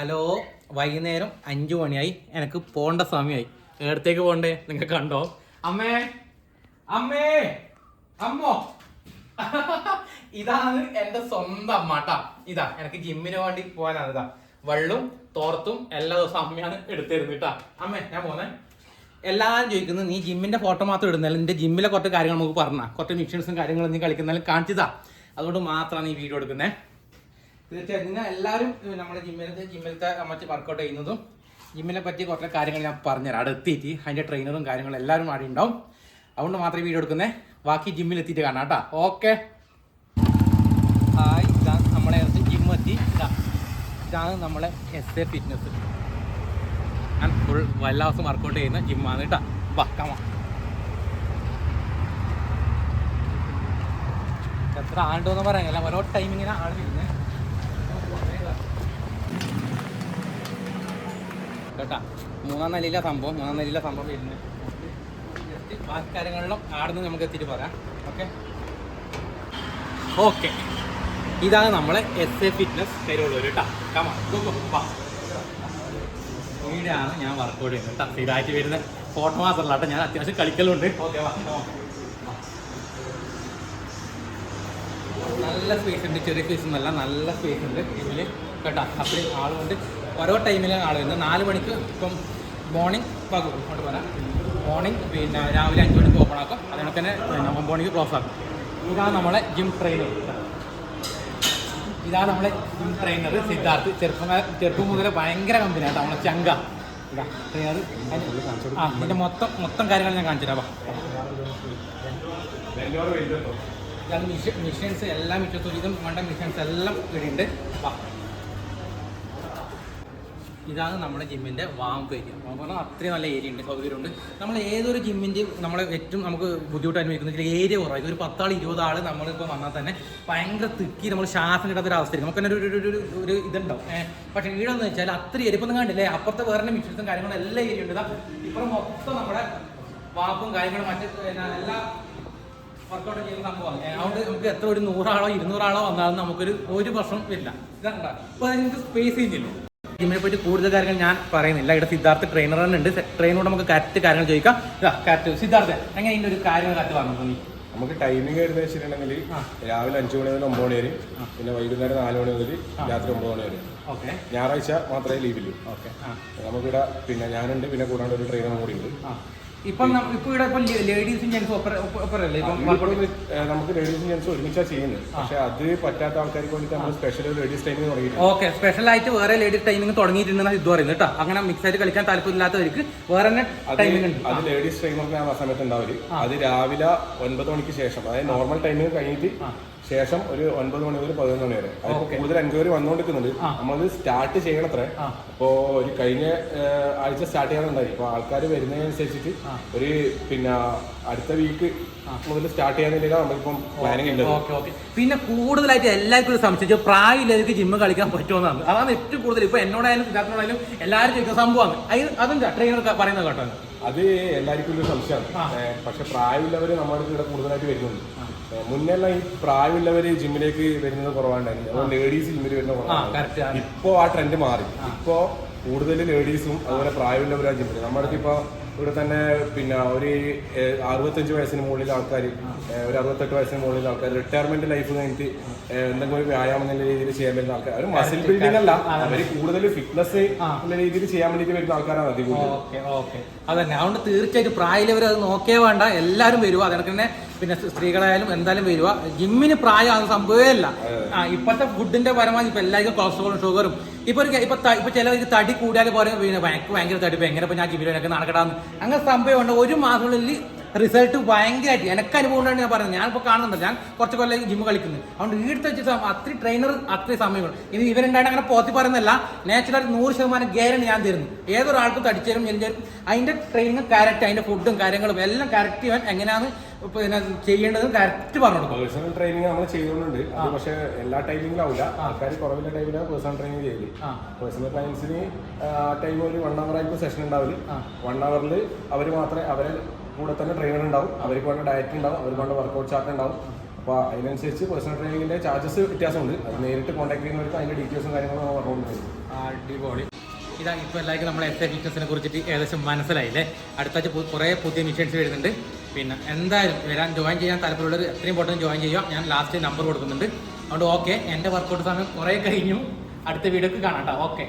Hello വൈകുന്നേരം അഞ്ചു മണിയായി. എനിക്ക് പോണ്ട സമയമായി എവിടത്തേക്ക് പോണ്ടേ? നിങ്ങൾ കണ്ടോ? അമ്മേ അമ്മേ അമ്മോ. ഇതാണ് എന്റെ സ്വന്തം അമ്മ കേട്ടാ ഇതാ എനിക്ക് ജിമ്മിന് വേണ്ടി പോകാനാണ് ഇതാ. വെള്ളും തോർത്തും എല്ലാ ദിവസവും അമ്മയാണ് എടുത്തിരുന്നു കേട്ടാ അമ്മേ ഞാൻ പോന്നെ. എല്ലാവരും ചോദിക്കുന്നത് നീ ജിമ്മിന്റെ ഫോട്ടോ മാത്രം ഇടുന്നില്ല? നിന്റെ ജിമ്മിലെ കുറച്ച് കാര്യങ്ങൾ നമുക്ക് പറഞ്ഞാൽ കുറച്ച് മിഷൻസും കാര്യങ്ങളും നീ കളിക്കുന്നാലും കാണിച്ചതാ. അതുകൊണ്ട് മാത്രമാണ് ഈ വീഡിയോ എടുക്കുന്നത് തീർച്ചയായും. നിങ്ങൾ എല്ലാവരും നമ്മുടെ ജിമ്മിലത്തെ ജിമ്മിലത്തെ മറ്റ് വർക്കൗട്ട് ചെയ്യുന്നതും ജിമ്മിനെ പറ്റി കുറച്ച് കാര്യങ്ങൾ ഞാൻ പറഞ്ഞുതരാം. അവിടെ എത്തിയിട്ട് അതിന്റെ ട്രെയിനറും കാര്യങ്ങളും എല്ലാവരും അവിടെ ഉണ്ടാവും. അതുകൊണ്ട് മാത്രമേ വീഡിയോ എടുക്കുന്നേ. ബാക്കി ജിമ്മിൽ എത്തിയിട്ട് കാണാം കേട്ടോ. ഓക്കെ ഹായ് ഇതാ നമ്മളെ ജിം എത്തി. ഇതാ ഇതാണ് നമ്മളെ എസ് എ ഫിറ്റ്നസ് ഞാൻ ഫുൾ എല്ലാ വർക്കൗട്ട് ചെയ്യുന്ന ജിമ്മാണ് കേട്ടോ. വാ കമാ എത്ര ആണ്ടെന്ന് പറയാൻ ഓരോ ടൈമിങ്ങിന് ആൾ വരുന്നത് കേട്ടാ മൂന്നാം നിലയിലെ സംഭവം മൂന്നാം നിലയിലെ സംഭവം വരുന്നത്. ജസ്റ്റ് ബാക്കി കാര്യങ്ങളിലും ആടുന്ന് നമുക്ക് എത്തിയിട്ട് പറയാം ഓക്കെ ഓക്കെ ഇതാണ് നമ്മളെ എസ് എ ഫിറ്റ്നസ് തരുള്ളൂ കേട്ടോ. കമാ ഞാൻ വർക്കൗട്ട് ചെയ്യുന്നത് കേട്ടോ. സ്ഥിരമായിട്ട് വരുന്ന ഫോട്ടോ മാത്രമല്ല കേട്ടോ. ഞാൻ അത്യാവശ്യം കളിക്കലുണ്ട്. വാ നല്ല സ്പേസ് ഉണ്ട്. ചെറിയ സ്പേസ് ഒന്നല്ല നല്ല സ്പേസ് ഉണ്ട് ഇതിൽ കേട്ടോ. അത്രയും ആളുകൊണ്ട് ഓരോ ടൈമിലും ആൾ വരുന്നത്. നാല് മണിക്ക് ഇപ്പം മോർണിംഗ് പകും അങ്ങോട്ട് പറയാം മോർണിംഗ് പിന്നെ രാവിലെ അഞ്ച് മണിക്ക് ഓപ്പൺ ആക്കും. അതുകൊണ്ട് തന്നെ ഒമ്പത് മണിക്ക് ക്ലോസ് ആക്കും. ഇതാണ് നമ്മളെ ജിം ട്രെയിനർ ഇതാണ് നമ്മളെ ജിം ട്രെയിനർ സിദ്ധാർത്ഥ്. ചെറുപ്പം ചെറുപ്പം മുതലേ ഭയങ്കര കമ്പനിയാണ് നമ്മളെ ചങ്ക. ഇതാ ഇതിന്റെ മൊത്തം മൊത്തം കാര്യങ്ങൾ ഞാൻ കാണിച്ചു തരാം. ഇതാണ് മിഷൻ മിഷൻസ് എല്ലാ മിഷൻസും ഇതും വേണ്ട മിഷൻസ് എല്ലാം വാ. ഇതാണ് നമ്മുടെ ജിമ്മിന്റെ വാമ്പ് ഏരിയ വാമ്പ് പറഞ്ഞാൽ അത്രയും നല്ല ഏരിയ ഉണ്ട് സൗകര്യമുണ്ട് നമ്മൾ ഏതൊരു ജിമ്മിന്റെ നമ്മളെ ഏറ്റവും നമുക്ക് ബുദ്ധിമുട്ട് അനുഭവിക്കുന്ന ഏരിയ കുറവായി ഒരു പത്താൾ ഇരുപത് ആൾ നമ്മളിപ്പോൾ വന്നാൽ തന്നെ ഭയങ്കര തിക്കി നമ്മൾ ശ്വാസം കിട്ടാത്ത ഒരു അവസ്ഥയാണ് നമുക്ക് തന്നെ ഒരു ഒരു- ഒരു ഇതുണ്ടാവും. പക്ഷേ ഇവിടെ എന്ന് വെച്ചാൽ അത്ര ഏരിയ ഇപ്പം കണ്ടില്ലേ? അപ്പുറത്തെ വേറെ മിഷൻസും കാര്യങ്ങളും എല്ലാ ഏരിയ ഉണ്ട്. ഇപ്പം മൊത്തം നമ്മുടെ വാപ്പും കാര്യങ്ങളും മറ്റു എല്ലാ വർക്കൗട്ട് ചെയ്യുന്ന സംഭവമാണ് അതുകൊണ്ട് നമുക്ക് എത്ര ഒരു നൂറാളോ ഇരുന്നൂറാളോ വന്നാലും നമുക്കൊരു ഒരു പ്രശ്നം വരില്ല. ഇതാ ഇപ്പൊ അതിന് സ്പേസ് ചെയ്യുന്നില്ല ജിമ്മിനെ പറ്റി കൂടുതൽ കാര്യങ്ങൾ ഞാൻ പറയുന്നില്ല. ഇവിടെ സിദ്ധാർത്ഥ ട്രെയിനർ തന്നെ ഉണ്ട്. ട്രെയിനോട് നമുക്ക് കറക്റ്റ് കാര്യങ്ങൾ ചോദിക്കാം. ഇതാ കറക്റ്റ് സിദ്ധാർത്ഥ എങ്ങനെ ഇതിന്റെ ഒരു കാര്യങ്ങൾ കറക്റ്റ് പറഞ്ഞു നീ നമുക്ക് ടൈമിംഗ് വരുന്നത് വെച്ചിട്ടുണ്ടെങ്കിൽ രാവിലെ അഞ്ചു മണി മുതൽ ഒമ്പത് മണി വരെ പിന്നെ വൈകുന്നേരം നാല് മണി മുതൽ രാത്രി ഒമ്പത് മണി വരെ. ഓക്കെ. ഞായറാഴ്ച മാത്രമേ ലീവില്ലൂ ഓക്കെ. നമുക്കിവിടെ പിന്നെ ഞാനുണ്ട് പിന്നെ കൂടാണ്ട് ഒരു ട്രെയിനർ കൂടി ഉണ്ട്. ഇപ്പം ഇപ്പൊ ഇവിടെ ഇപ്പൊ ലേഡീസും ജെന്റ്സും നമുക്ക് ലേഡീസും ജെന്റ്സും ഒരുമിച്ചാ ചെയ്യുന്നത്. പക്ഷെ അത് പറ്റാത്ത ആൾക്കാർക്ക് വേണ്ടിട്ട് നമ്മൾ സ്പെഷ്യൽ ലേഡീസ് ടൈമിംഗ് തുടങ്ങി ഓക്കെ സ്പെഷ്യൽ ആയിട്ട് വേറെ ലേഡീസ് ടൈമിംഗ് തുടങ്ങിയിട്ടുണ്ട് ഇത് പറയുന്നത് കേട്ടോ. അങ്ങനെ മിക്സ് ആയിട്ട് കളിക്കാൻ താല്പര്യമില്ലാത്തവർക്ക് വേറെ തന്നെ ടൈമിംഗ് ഉണ്ട്. അത് ലേഡീസ് ടൈമിംഗ് ആ സമയത്ത് ഉണ്ടാവില്ല അത് രാവിലെ ഒൻപത് മണിക്ക് ശേഷം അതായത് നോർമൽ ടൈമിംഗ് കഴിഞ്ഞിട്ട് ശേഷം ഒരു ഒൻപത് മണി മുതൽ പതിനൊന്ന് മണി വരെ. അതിപ്പോ കൂടുതൽ എൻക്വയറി വന്നുകൊണ്ടിരിക്കുന്നുണ്ട് നമ്മളത് സ്റ്റാർട്ട് ചെയ്യണത്രേ. അപ്പോൾ അപ്പോ ഒരു കഴിഞ്ഞ ആഴ്ച സ്റ്റാർട്ട് ചെയ്യാനുണ്ടായി അപ്പൊ ആൾക്കാർ വരുന്നതിനനുസരിച്ചിട്ട് ഒരു പിന്നെ അടുത്ത വീക്ക് മുതൽ സ്റ്റാർട്ട് ചെയ്യാന്നില്ല നമ്മളിപ്പം പ്ലാനിങ് ഉണ്ട് ഓക്കെ ഓക്കെ. പിന്നെ കൂടുതലായിട്ട് എല്ലാവർക്കും ഒരു സംശയിച്ചു പ്രായമില്ലാതെ ജിമ്മ് കളിക്കാൻ പറ്റുമെന്നാണ് അതാണ് ഏറ്റവും കൂടുതൽ ഇപ്പൊ എന്നോടായാലും സിദ്ധാർത്ഥനോടായാലും എല്ലാവരും ചോദിക്കുന്ന സംഭവമാണ്. അതിന് അതും ട്രെയിനർ പറയുന്നത് കേട്ടോ. അത് എല്ലാവർക്കും ഒരു സംശയമാണ്. പക്ഷെ പ്രായമുള്ളവര് നമ്മുടെ ഇവിടെ കൂടുതലായിട്ട് വരുന്നുണ്ട്. മുന്നെല്ലാം ഈ പ്രായമുള്ളവര് ജിമ്മിലേക്ക് വരുന്നത് കുറവാണ്ടായിരുന്നു. അതുപോലെ ലേഡീസ് ജിമ്മിൽ വരുന്നത് ആ കുറവാണ്. ഇപ്പോ ആ ട്രെൻഡ് മാറി. ഇപ്പോ കൂടുതൽ ലേഡീസും അതുപോലെ പ്രായമുള്ളവരാ ജിമ്മിൽ നമ്മുടെ ഇപ്പോ ഇവിടെ തന്നെ പിന്നെ ഒരു അറുപത്തഞ്ച് വയസ്സിന് മുകളിൽ ആൾക്കാർ ഒരു അറുപത്തെട്ട് വയസ്സിന് മുകളിൽ ആൾക്കാർ റിട്ടയർമെന്റ് ലൈഫ് കഴിഞ്ഞിട്ട് എന്തെങ്കിലും ഒരു വ്യായാമം എന്ന രീതിയിൽ ചെയ്യാൻ പറ്റുന്ന ആൾക്കാർ ഒരു മസിൽ ബിൽഡിംഗ് അല്ല. അവർ കൂടുതൽ ഫിറ്റ്നസ് എന്ന രീതിയിൽ ചെയ്യാൻ വേണ്ടിയിട്ട് വരുന്ന ആൾക്കാരാണ് അധികം അതന്നെ. അതുകൊണ്ട് തീർച്ചയായിട്ടും പ്രായമുള്ളവർ അത് നോക്കേ വേണ്ട. എല്ലാവരും വരും. അതിനൊക്കെ തന്നെ പിന്നെ സ്ത്രീകളായാലും എന്തായാലും വരിക. ജിമ്മിന് പ്രായം അത് സംഭവമേ അല്ല ആ ഇപ്പോഴത്തെ ഫുഡിന്റെ പരമാവധി ഇപ്പൊ എല്ലാവർക്കും കൊളസ്ട്രോളും ഷുഗറും ഇപ്പൊ ഒരു ഇപ്പൊ ത- ഇപ്പൊ ചിലവർക്ക് തടി കൂടിയാൽ പറയും പിന്നെ ഭയങ്കര ഭയങ്കര തടി ഇപ്പൊ എങ്ങനെ ഇപ്പൊ ഞാൻ ജിമ്മിലൊക്കെ നടക്കടാന്ന് അങ്ങനെ സംഭവമുണ്ട് ഒരു മാസത്തിനുള്ളിൽ റിസൾട്ട് ഭയങ്കരമായിട്ട്. എനിക്ക് അനുഭവം കൊണ്ടാണ് ഞാൻ പറയുന്നത് ഞാനിപ്പോൾ കാണുന്നുണ്ട്. ഞാൻ കുറച്ച് കൊല്ലം ജിമ്മ് കളിക്കുന്നത് അതുകൊണ്ട് വീട്ടിൽ വെച്ച് അത്ര അത്രയും ട്രെയിനർ അത്രയും സമയങ്ങൾ. ഇനി ഇവരുണ്ടായിട്ട് അങ്ങനെ പോത്തി പറയുന്നല്ല നാച്ചുറൽ നൂറ് ശതമാനം ഗ്യാരണ്ടി ഞാൻ തരുന്നു. ഏതൊരാൾക്കും തടിച്ചാലും എല്ലാം അതിന്റെ ട്രെയിനിങ്ങും കറക്റ്റ് അതിന്റെ ഫുഡും കാര്യങ്ങളും എല്ലാം കറക്റ്റ് ചെയ്യാൻ എങ്ങനെയാണ് പിന്നെ ചെയ്യേണ്ടത് കറക്റ്റ് പറഞ്ഞു പേഴ്സണൽ ട്രെയിനിങ് നമ്മൾ ചെയ്തുകൊണ്ടുണ്ട്. പക്ഷേ എല്ലാ ടൈമിങ്ങിലും ആവില്ല. ആൾക്കാർ കുറവില്ല ടൈമിലാണ് പേഴ്സണൽ ട്രെയിനിങ് ചെയ്യൽ. പേഴ്സണൽ ക്ലയൻസിന് ടൈം ഒരു വൺ അവർ ആയിരിക്കും സെഷൻ ഉണ്ടാവില്ല വൺ അവറിൽ അവർ മാത്രമേ അവരെ കൂടെ തന്നെ ട്രെയിനർ ഉണ്ടാവും. അവർക്ക് വേണ്ട ഡയറ്റ് ഉണ്ടാവും. അവർക്ക് വേണ്ട വർക്കൗട്ട് ചാർട്ട് ഉണ്ടാവും. അപ്പോൾ അതിനനുസരിച്ച് പേഴ്സണൽ ട്രെയിനിങ്ങിന്റെ ചാർജസ് വ്യത്യാസമുണ്ട്. അത് നേരിട്ട് കോൺടാക്ട് ചെയ്യുന്നവർക്ക് അതിന്റെ ഡീറ്റെയിൽസും കാര്യങ്ങളും നമ്മൾ പറഞ്ഞുകൊണ്ടിരിക്കും അടിപൊളി. ഇതാ ഇപ്പോൾ എല്ലാവർക്കും നമ്മൾ എസ് എ ഫിറ്റ്നസിനെ കുറിച്ചിട്ട് ഏകദേശം മനസ്സിലായില്ലേ? അടുത്താഴ്ച കുറേ പുതിയ മിഷൻസ് വരുന്നുണ്ട്. പിന്നെ എന്തായാലും വരാൻ ജോയിൻ ചെയ്യാൻ താല്പര്യമുള്ളവർ എത്രയും പെട്ടെന്ന് ജോയിൻ ചെയ്യുക. ഞാൻ ലാസ്റ്റ് നമ്പർ കൊടുക്കുന്നുണ്ട്. അതുകൊണ്ട് ഓക്കെ എന്റെ വർക്കൗട്ട് സമയം കുറേ കഴിഞ്ഞു. അടുത്ത വീഡിയോക്ക് കാണാം കേട്ടോ ഓക്കെ